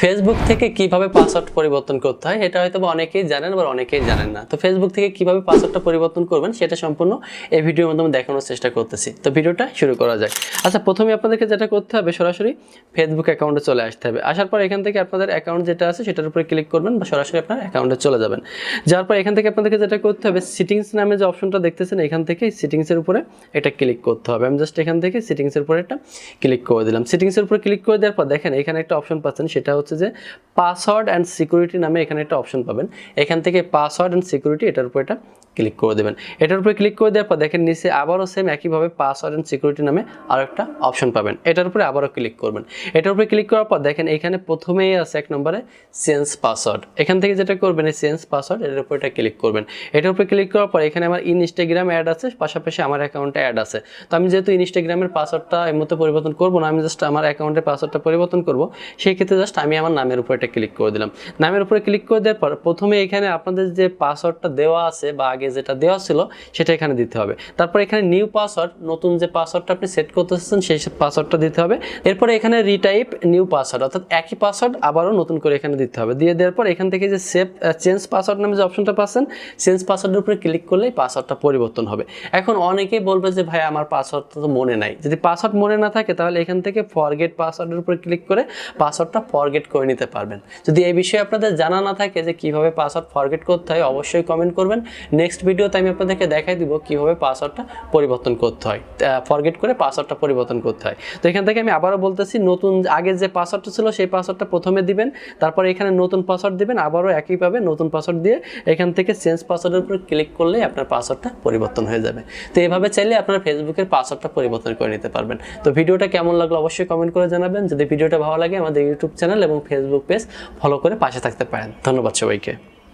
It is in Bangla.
ফেসবুক থেকে কীভাবে পাসওয়ার্ড পরিবর্তন করতে হয় এটা হয়তো অনেকেই জানেন আবার অনেকেই জানেন না। তো ফেসবুক থেকে কীভাবে পাসওয়ার্ডটা পরিবর্তন করবেন, সেটা সম্পূর্ণ এই ভিডিওর মাধ্যমে দেখানোর চেষ্টা করতেছি। তো ভিডিওটা শুরু করা যায় আচ্ছা প্রথমে আপনাদেরকে যেটা করতে হবে, সরাসরি ফেসবুক অ্যাকাউন্টে চলে আসতে হবে। আসার পর এখান থেকে আপনাদের অ্যাকাউন্ট যেটা আছে, সেটার উপরে ক্লিক করবেন বা সরাসরি আপনার অ্যাকাউন্টে চলে যাবেন। যাওয়ার পর এখান থেকে আপনাদেরকে যেটা করতে হবে সিটিংস নামে যে অপশনটা দেখতেছেন, এখান থেকে সিটিংসের উপরে এটা ক্লিক করতে হবে। আমি জাস্ট এখান থেকে সিটিংসের উপরে একটা ক্লিক করে দিলাম। সিটিংসের উপরে ক্লিক করে দেওয়ার পর দেখেন, এখানে একটা অপশন পাচ্ছেন, সেটা হচ্ছে যে পাসওয়ার্ড অ্যান্ড সিকিউরিটি নামে এখানে একটা অপশন পাবেন। এখান থেকে পাসওয়ার্ড অ্যান্ড সিকিউরিটি এটার উপর এটা ক্লিক করে দেবেন। এটার উপরে ক্লিক করে দেওয়ার পর দেখেন নিচে আবারও সেম একইভাবে পাসওয়ার্ড অ্যান্ড সিকিউরিটি নামে আরও একটা অপশন পাবেন। এটার উপরে আবারও ক্লিক করবেন। এটার উপরে ক্লিক করার পর দেখেন এখানে প্রথমেই আছে এক নম্বরে চেঞ্জ পাসওয়ার্ড এখান থেকে যেটা করবেন এই চেঞ্জ পাসওয়ার্ড এটার উপর এটা ক্লিক করবেন। এটার উপরে ক্লিক করার পর এখানে আমার ইনস্টাগ্রাম অ্যাড আছে, পাশাপাশি আমার অ্যাকাউন্টে অ্যাড আছে। তো আমি যেহেতু ইনস্টাগ্রামের পাসওয়ার্ডটা এই মুহূর্তে পরিবর্তন করব না, আমি জাস্ট আমার অ্যাকাউন্টের পাসওয়ার্ডটা পরিবর্তন করব, সেই ক্ষেত্রে জাস্ট আমি আমার নামের উপর এটা ক্লিক করে দিলাম। নামের উপরে ক্লিক করে দেওয়ার পর প্রথমে এখানে আপনাদের যে পাসওয়ার্ডটা দেওয়া আছে বা আগে যেটা দেওয়া ছিল, সেটা এখানে দিতে হবে। তারপর এখানে নিউ পাসওয়ার্ড নতুন যে পাসওয়ার্ডটা আপনি সেট করতে চাচ্ছেন, সেই পাসওয়ার্ডটা দিতে হবে। এরপরে এখানে রিটাইপ নিউ পাসওয়ার্ড অর্থাৎ একই পাসওয়ার্ড আবারও নতুন করে এখানে দিতে হবে। দিয়ে দেওয়ার পর এখান থেকে যে সেভ চেঞ্জ পাসওয়ার্ড নামে যে অপশনটা পাচ্ছেন চেঞ্জ পাসওয়ার্ডের উপরে ক্লিক করলেই পাসওয়ার্ডটা পরিবর্তন হবে। এখন অনেকেই বলবে যে, ভাই, আমার পাসওয়ার্ডটা তো মনে নাই। যদি পাসওয়ার্ড মনে না থাকে, তাহলে এখান থেকে ফরগেট পাসওয়ার্ডের উপরে ক্লিক করে পাসওয়ার্ডটা ফরগেট করে নিতে পারবেন। যদি এই বিষয়ে আপনাদের জানা না থাকে যে কীভাবে পাসওয়ার্ড ফরগেট করতে হয়, অবশ্যই কমেন্ট করবেন। নেক্সট ভিডিওতে আমি আপনাদেরকে দেখাই দিব কীভাবে পাসওয়ার্ডটা পরিবর্তন করতে হয়। ফরগেট করে পাসওয়ার্ডটা পরিবর্তন করতে হয়। তো এখান থেকে আমি আবারও বলতেছি, নতুন আগে যে পাসওয়ার্ডটা ছিল, সেই পাসওয়ার্ডটা প্রথমে দিবেন। তারপরে এখানে নতুন পাসওয়ার্ড দিবেন, আবারও একইভাবে নতুন পাসওয়ার্ড দিয়ে এখান থেকে চেঞ্জ পাসওয়ার্ডের উপর ক্লিক করলেই আপনার পাসওয়ার্ডটা পরিবর্তন হয়ে যাবে। তো এভাবে চাইলে আপনার ফেসবুকের পাসওয়ার্ডটা পরিবর্তন করে নিতে পারবেন। তো ভিডিওটা কেমন লাগল অবশ্যই কমেন্ট করে জানাবেন। যদি ভিডিওটা ভালো লাগে আমাদের ইউটিউব চ্যানেল এবং ফেসবুক পেজ ফলো করে পাশে থাকতে পারেন। ধন্যবাদ সবাইকে।